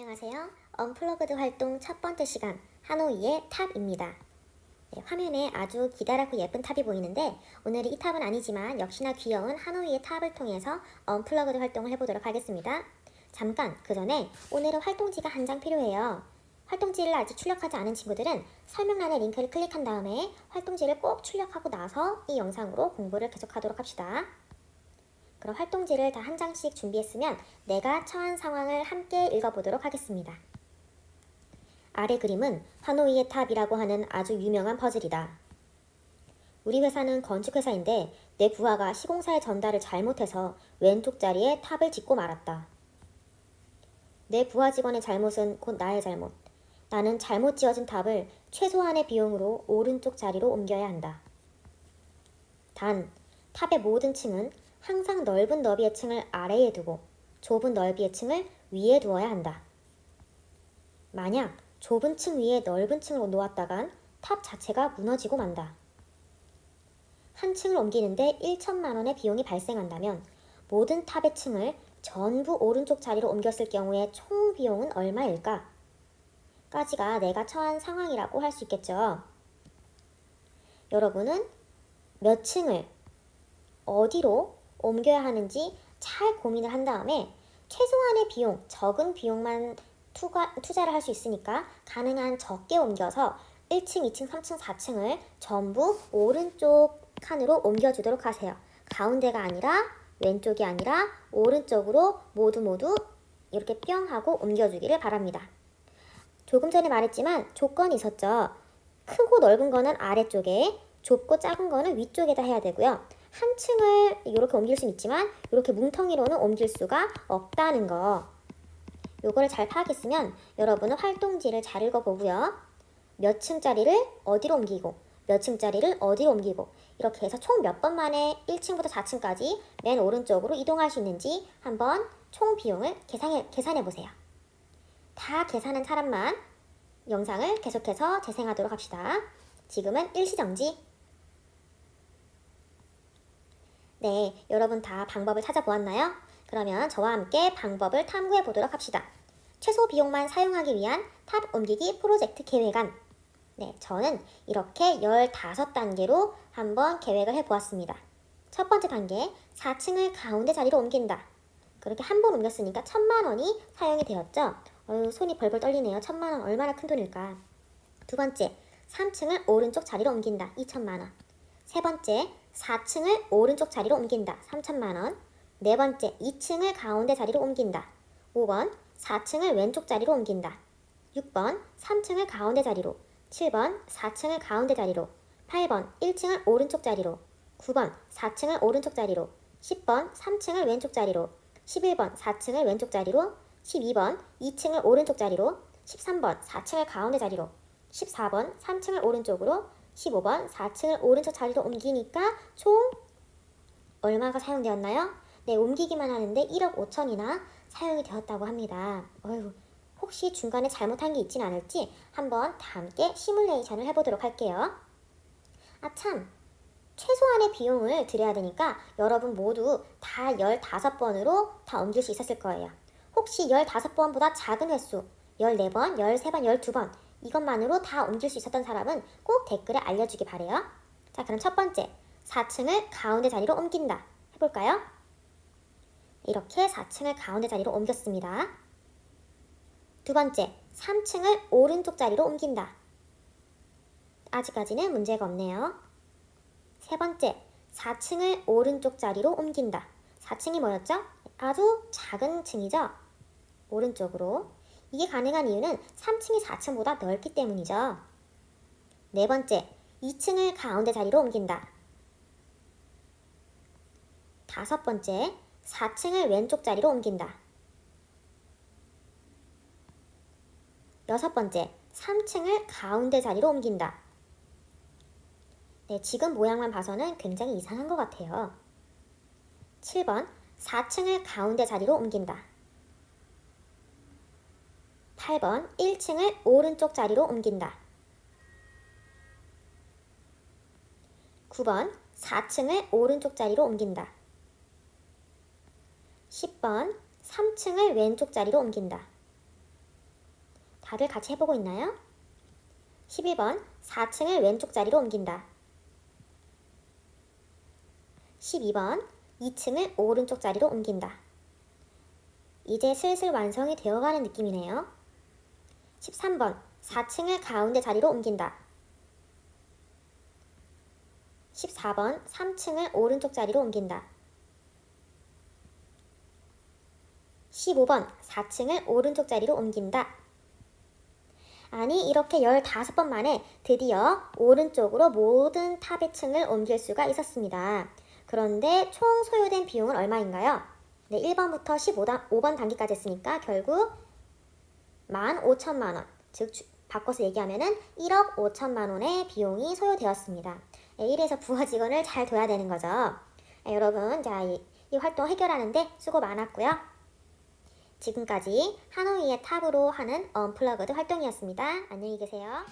안녕하세요. 언플러그드 활동 첫 번째 시간 하노이의 탑입니다. 네, 화면에 아주 기다랗고 예쁜 탑이 보이는데 오늘은 이 탑은 아니지만 역시나 귀여운 하노이의 탑을 통해서 언플러그드 활동을 해보도록 하겠습니다. 잠깐 그 전에 오늘은 활동지가 한 장 필요해요. 활동지를 아직 출력하지 않은 친구들은 설명란에 링크를 클릭한 다음에 활동지를 꼭 출력하고 나서 이 영상으로 공부를 계속하도록 합시다. 그럼 활동지를 다 한 장씩 준비했으면 내가 처한 상황을 함께 읽어보도록 하겠습니다. 아래 그림은 하노이의 탑이라고 하는 아주 유명한 퍼즐이다. 우리 회사는 건축회사인데 내 부하가 시공사의 전달을 잘못해서 왼쪽 자리에 탑을 짓고 말았다. 내 부하 직원의 잘못은 곧 나의 잘못. 나는 잘못 지어진 탑을 최소한의 비용으로 오른쪽 자리로 옮겨야 한다. 단, 탑의 모든 층은 항상 넓은 너비의 층을 아래에 두고 좁은 넓이의 층을 위에 두어야 한다. 만약 좁은 층 위에 넓은 층을 놓았다간 탑 자체가 무너지고 만다. 한 층을 옮기는데 1천만 원의 비용이 발생한다면 모든 탑의 층을 전부 오른쪽 자리로 옮겼을 경우에 총 비용은 얼마일까? 까지가 내가 처한 상황이라고 할 수 있겠죠. 여러분은 몇 층을 어디로 옮겨야 하는지 잘 고민을 한 다음에 최소한의 비용, 적은 비용만 투가, 투자를 할 수 있으니까 가능한 적게 옮겨서 1층, 2층, 3층, 4층을 전부 오른쪽 칸으로 옮겨주도록 하세요. 가운데가 아니라 왼쪽이 아니라 오른쪽으로 모두 모두 이렇게 뿅 하고 옮겨주기를 바랍니다. 조금 전에 말했지만 조건이 있었죠. 크고 넓은 거는 아래쪽에, 좁고 작은 거는 위쪽에다 해야 되고요. 한 층을 이렇게 옮길 수는 있지만 이렇게 뭉텅이로는 옮길 수가 없다는 거. 요거를 잘 파악했으면 여러분은 활동지를 잘 읽어보고요. 몇 층짜리를 어디로 옮기고 몇 층짜리를 어디로 옮기고 이렇게 해서 총 몇 번 만에 1층부터 4층까지 맨 오른쪽으로 이동할 수 있는지 한번 총 비용을 계산해, 계산해 보세요. 다 계산한 사람만 영상을 계속해서 재생하도록 합시다. 지금은 일시정지. 네, 여러분 다 방법을 찾아보았나요? 그러면 저와 함께 방법을 탐구해 보도록 합시다. 최소 비용만 사용하기 위한 탑 옮기기 프로젝트 계획안. 네, 저는 이렇게 15단계로 한번 계획을 해 보았습니다. 첫 번째 단계, 4층을 가운데 자리로 옮긴다. 그렇게 한 번 옮겼으니까 천만 원이 사용이 되었죠. 어휴, 손이 벌벌 떨리네요. 천만 원 얼마나 큰 돈일까? 두 번째, 3층을 오른쪽 자리로 옮긴다. 2천만 원. 세 번째, 4층을 오른쪽 자리로 옮긴다. 3천만 원. 네 번째, 2층을 가운데 자리로 옮긴다. 5번, 4층을 왼쪽 자리로 옮긴다. 6번, 3층을 가운데 자리로. 7번, 4층을 가운데 자리로. 8번, 1층을 오른쪽 자리로. 9번, 4층을 오른쪽 자리로. 10번, 3층을 왼쪽 자리로. 11번, 4층을 왼쪽 자리로. 12번, 2층을 오른쪽 자리로. 13번, 4층을 가운데 자리로. 14번, 3층을 오른쪽으로. 15번, 4층을 오른쪽 자리로 옮기니까 총 얼마가 사용되었나요? 네, 옮기기만 하는데 1억 5천이나 사용이 되었다고 합니다. 어휴, 혹시 중간에 잘못한 게 있진 않을지 한번 다 함께 시뮬레이션을 해보도록 할게요. 아, 참. 최소한의 비용을 들여야 되니까 여러분 모두 다 15번으로 다 옮길 수 있었을 거예요. 혹시 15번보다 작은 횟수, 14번, 13번, 12번 이것만으로 다 옮길 수 있었던 사람은 꼭 댓글에 알려주기 바래요. 자, 그럼 첫 번째, 4층을 가운데 자리로 옮긴다. 해볼까요? 이렇게 4층을 가운데 자리로 옮겼습니다. 두 번째, 3층을 오른쪽 자리로 옮긴다. 아직까지는 문제가 없네요. 세 번째, 4층을 오른쪽 자리로 옮긴다. 4층이 뭐였죠? 아주 작은 층이죠? 오른쪽으로. 이게 가능한 이유는 3층이 4층보다 넓기 때문이죠. 네 번째, 2층을 가운데 자리로 옮긴다. 다섯 번째, 4층을 왼쪽 자리로 옮긴다. 여섯 번째, 3층을 가운데 자리로 옮긴다. 네, 지금 모양만 봐서는 굉장히 이상한 것 같아요. 7번, 4층을 가운데 자리로 옮긴다. 8번 1층을 오른쪽 자리로 옮긴다. 9번 4층을 오른쪽 자리로 옮긴다. 10번 3층을 왼쪽 자리로 옮긴다. 다들 같이 해보고 있나요? 11번 4층을 왼쪽 자리로 옮긴다. 12번 2층을 오른쪽 자리로 옮긴다. 이제 슬슬 완성이 되어가는 느낌이네요. 13번 4층을 가운데 자리로 옮긴다. 14번 3층을 오른쪽 자리로 옮긴다. 15번 4층을 오른쪽 자리로 옮긴다. 아니 이렇게 15번 만에 드디어 오른쪽으로 모든 탑의 층을 옮길 수가 있었습니다. 그런데 총 소요된 비용은 얼마인가요? 네, 1번부터 15단, 5번 단계까지 했으니까 결국 15,000만 원, 즉 주- 바꿔서 얘기하면은 1억 5천만 원의 비용이 소요되었습니다. 네, 1에서 부하 직원을 잘 둬야 되는 거죠. 네, 여러분, 자, 이, 이 활동 해결하는데 수고 많았고요. 지금까지 하노이의 탑으로 하는 언플러그드 활동이었습니다. 안녕히 계세요.